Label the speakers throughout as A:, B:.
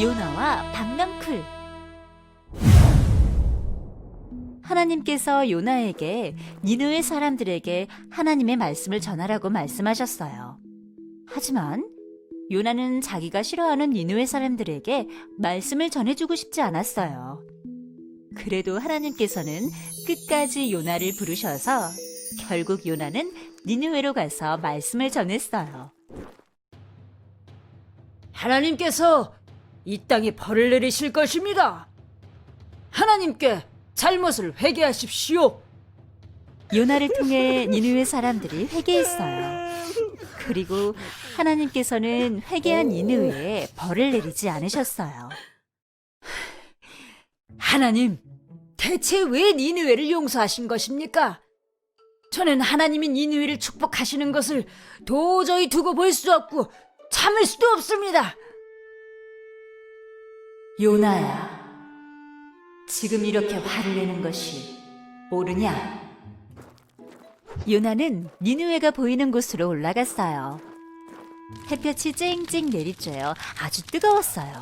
A: 요나와 박넝쿨 하나님께서 요나에게 니느웨 사람들에게 하나님의 말씀을 전하라고 말씀하셨어요. 하지만 요나는 자기가 싫어하는 니느웨 사람들에게 말씀을 전해주고 싶지 않았어요. 그래도 하나님께서는 끝까지 요나를 부르셔서 결국 요나는 니느웨로 가서 말씀을 전했어요.
B: 하나님께서 이 땅에 벌을 내리실 것입니다. 하나님께 잘못을 회개하십시오.
A: 요나를 통해 니느웨 사람들이 회개했어요. 그리고 하나님께서는 회개한 니느웨에 벌을 내리지 않으셨어요.
B: 하나님, 대체 왜 니느웨를 용서하신 것입니까? 저는 하나님이 니느웨를 축복하시는 것을 도저히 두고 볼 수 없고 참을 수도 없습니다.
A: 요나야, 지금 이렇게 화를 내는 것이 옳으냐? 요나는 니느웨가 보이는 곳으로 올라갔어요. 햇볕이 쨍쨍 내리쬐어 아주 뜨거웠어요.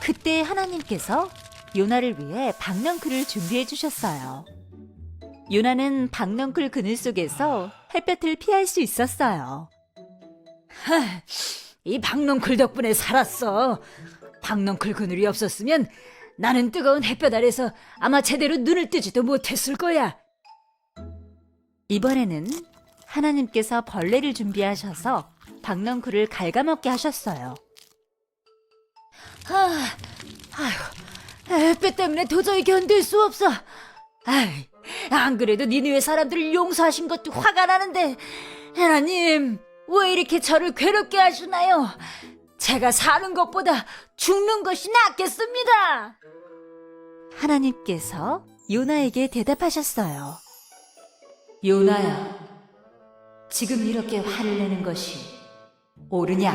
A: 그때 하나님께서 요나를 위해 박넝쿨을 준비해 주셨어요. 요나는 박넝쿨 그늘 속에서 햇볕을 피할 수 있었어요.
B: 하, 이 박넝쿨 덕분에 살았어. 박넝쿨 그늘이 없었으면 나는 뜨거운 햇볕 아래서 아마 제대로 눈을 뜨지도 못했을 거야.
A: 이번에는 하나님께서 벌레를 준비하셔서 박넝쿨을 갉아먹게 하셨어요.
B: 아, 아휴, 햇볕 때문에 도저히 견딜 수 없어. 아이, 안 그래도 니느웨 사람들을 용서하신 것도 화가 나는데, 하나님, 왜 이렇게 저를 괴롭게 하시나요? 제가 사는 것보다 죽는 것이 낫겠습니다.
A: 하나님께서 요나에게 대답하셨어요. 요나야, 지금 이렇게 화를 내는 것이 옳으냐?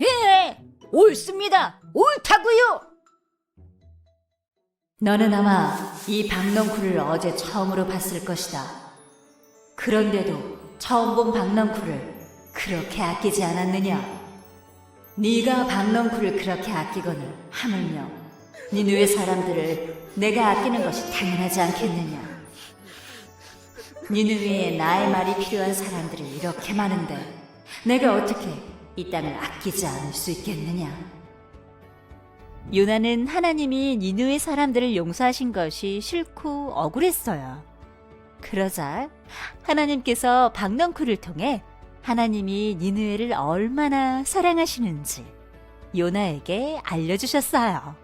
B: 예, 옳습니다. 옳다고요.
A: 너는 아마 이 박넝쿨을 어제 처음으로 봤을 것이다. 그런데도 처음 본 박넝쿨을 그렇게 아끼지 않았느냐? 네가 박넝쿨을 그렇게 아끼거늘 하물며 니누의 사람들을 내가 아끼는 것이 당연하지 않겠느냐? 니누에 나의 말이 필요한 사람들이 이렇게 많은데 내가 어떻게 이 땅을 아끼지 않을 수 있겠느냐? 요나는 하나님이 니누의 사람들을 용서하신 것이 싫고 억울했어요. 그러자 하나님께서 박넝쿨을 통해 하나님이 니누에를 얼마나 사랑하시는지 요나에게 알려주셨어요.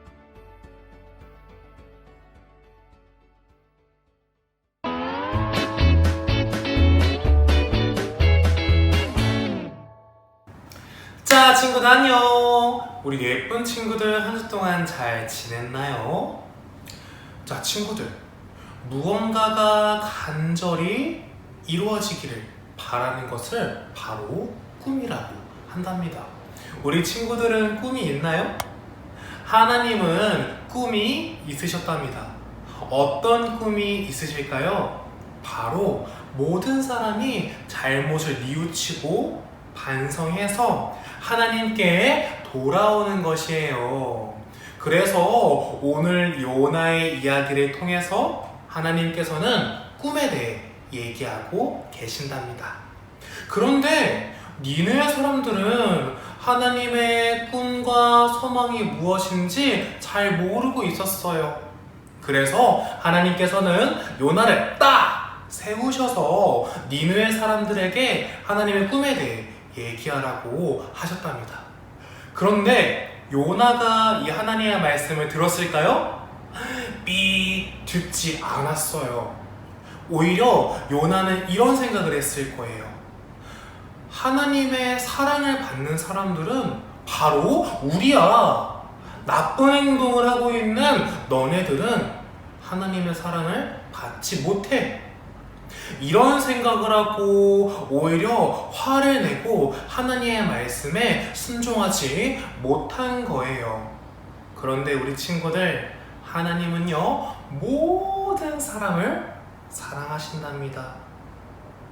C: 자, 친구들 안녕. 우리 예쁜 친구들 한 주 동안 잘 지냈나요? 자, 친구들. 무언가가 간절히 이루어지기를 바라는 것을 바로 꿈이라고 한답니다. 우리 친구들은 꿈이 있나요? 하나님은 꿈이 있으셨답니다. 어떤 꿈이 있으실까요? 바로 모든 사람이 잘못을 뉘우치고 반성해서 하나님께 돌아오는 것이에요. 그래서 오늘 요나의 이야기를 통해서 하나님께서는 꿈에 대해 얘기하고 계신답니다. 그런데 니네 사람들은 하나님의 꿈과 소망이 무엇인지 잘 모르고 있었어요. 그래서 하나님께서는 요나를 딱 세우셔서 니누의 사람들에게 하나님의 꿈에 대해 얘기하라고 하셨답니다. 그런데 요나가 이 하나님의 말씀을 들었을까요? 삐 듣지 않았어요. 오히려 요나는 이런 생각을 했을 거예요. 하나님의 사랑을 받는 사람들은 바로 우리야. 나쁜 행동을 하고 있는 너네들은 하나님의 사랑을 받지 못해. 이런 생각을 하고 오히려 화를 내고 하나님의 말씀에 순종하지 못한 거예요. 그런데 우리 친구들, 하나님은요, 모든 사람을 사랑하신답니다.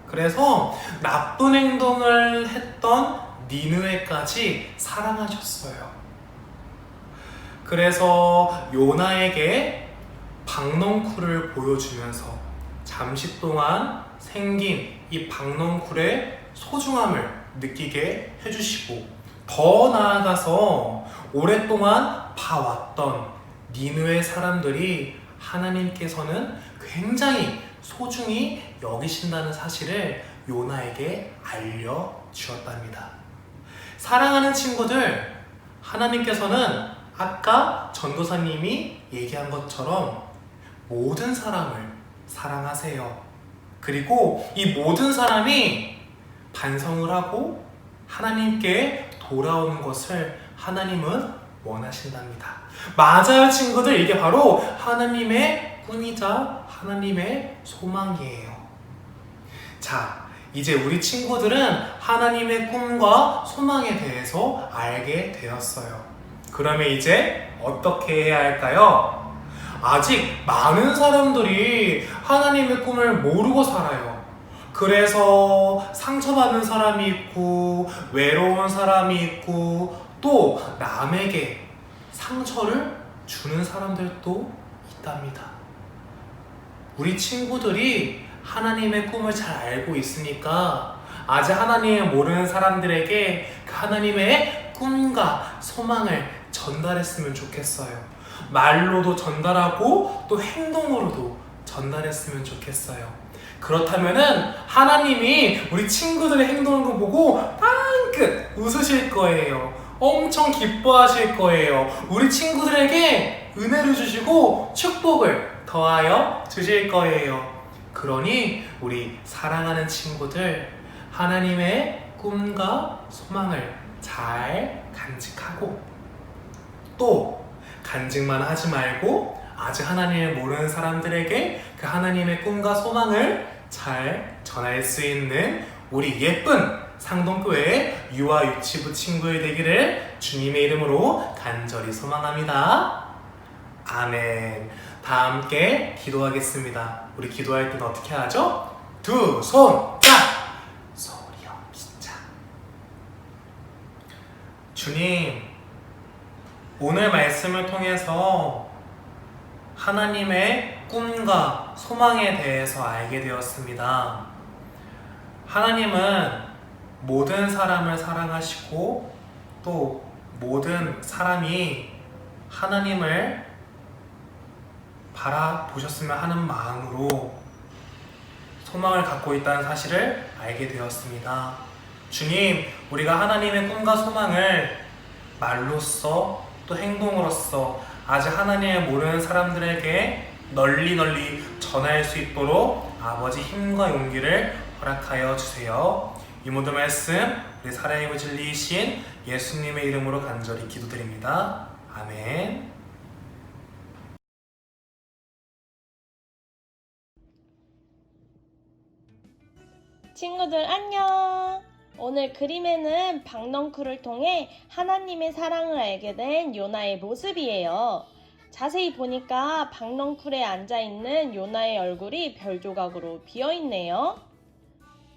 C: 그래서 나쁜 행동을 했던 니느웨까지 사랑하셨어요. 그래서 요나에게 박넝쿨을 보여주면서 잠시 동안 생긴 이 박넝쿨의 소중함을 느끼게 해주시고 더 나아가서 오랫동안 봐왔던 니누의 사람들이 하나님께서는 굉장히 소중히 여기신다는 사실을 요나에게 알려주었답니다. 사랑하는 친구들, 하나님께서는 아까 전도사님이 얘기한 것처럼 모든 사람을 사랑하세요. 그리고 이 모든 사람이 반성을 하고 하나님께 돌아오는 것을 하나님은 원하신답니다. 맞아요, 친구들. 이게 바로 하나님의 꿈이자 하나님의 소망이에요. 자, 이제 우리 친구들은 하나님의 꿈과 소망에 대해서 알게 되었어요. 그러면 이제 어떻게 해야 할까요? 아직 많은 사람들이 하나님의 꿈을 모르고 살아요. 그래서 상처받는 사람이 있고, 외로운 사람이 있고, 또 남에게 상처를 주는 사람들도 있답니다. 우리 친구들이 하나님의 꿈을 잘 알고 있으니까 아직 하나님을 모르는 사람들에게 그 하나님의 꿈과 소망을 전달했으면 좋겠어요. 말로도 전달하고 또 행동으로도 전달했으면 좋겠어요. 그렇다면은 하나님이 우리 친구들의 행동을 보고 빵긋 웃으실 거예요. 엄청 기뻐하실 거예요. 우리 친구들에게 은혜를 주시고 축복을 더하여 주실 거예요. 그러니 우리 사랑하는 친구들 하나님의 꿈과 소망을 잘 간직하고 또 간직만 하지 말고 아직 하나님을 모르는 사람들에게 그 하나님의 꿈과 소망을 잘 전할 수 있는 우리 예쁜 상동교회의 유아 유치부 친구들 되기를 주님의 이름으로 간절히 소망합니다. 아멘. 다 함께 기도하겠습니다. 우리 기도할 때는 어떻게 하죠? 두 손 짝! 소리 없이 짝. 주님, 오늘 말씀을 통해서 하나님의 꿈과 소망에 대해서 알게 되었습니다. 하나님은 모든 사람을 사랑하시고 또 모든 사람이 하나님을 바라보셨으면 하는 마음으로 소망을 갖고 있다는 사실을 알게 되었습니다. 주님, 우리가 하나님의 꿈과 소망을 말로써 또 행동으로써 아직 하나님을 모르는 사람들에게 널리 널리 전할 수 있도록 아버지 힘과 용기를 허락하여 주세요. 이 모든 말씀 우리 사랑이고 진리이신 예수님의 이름으로 간절히 기도드립니다. 아멘.
D: 친구들 안녕! 오늘 그림에는 박넝쿨을 통해 하나님의 사랑을 알게 된 요나의 모습이에요. 자세히 보니까 박넝쿨에 앉아있는 요나의 얼굴이 별 조각으로 비어있네요.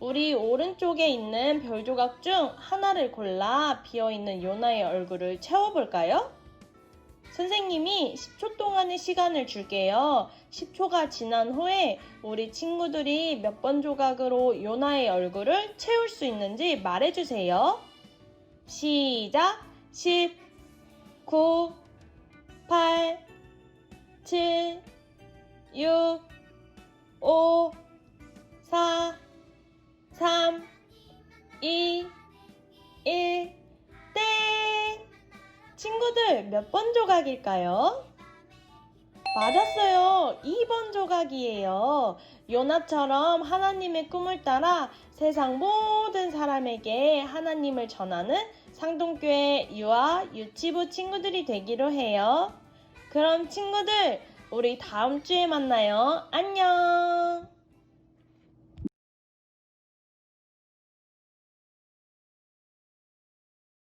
D: 우리 오른쪽에 있는 별 조각 중 하나를 골라 비어있는 요나의 얼굴을 채워볼까요? 선생님이 10초 동안의 시간을 줄게요. 10초가 지난 후에 우리 친구들이 몇 번 조각으로 요나의 얼굴을 채울 수 있는지 말해주세요. 시작! 10, 9, 8, 7, 6, 5, 4, 3, 2, 친구들 몇 번 조각일까요? 맞았어요. 2번 조각이에요. 요나처럼 하나님의 꿈을 따라 세상 모든 사람에게 하나님을 전하는 상동교회 유아 유치부 친구들이 되기로 해요. 그럼 친구들, 우리 다음 주에 만나요. 안녕!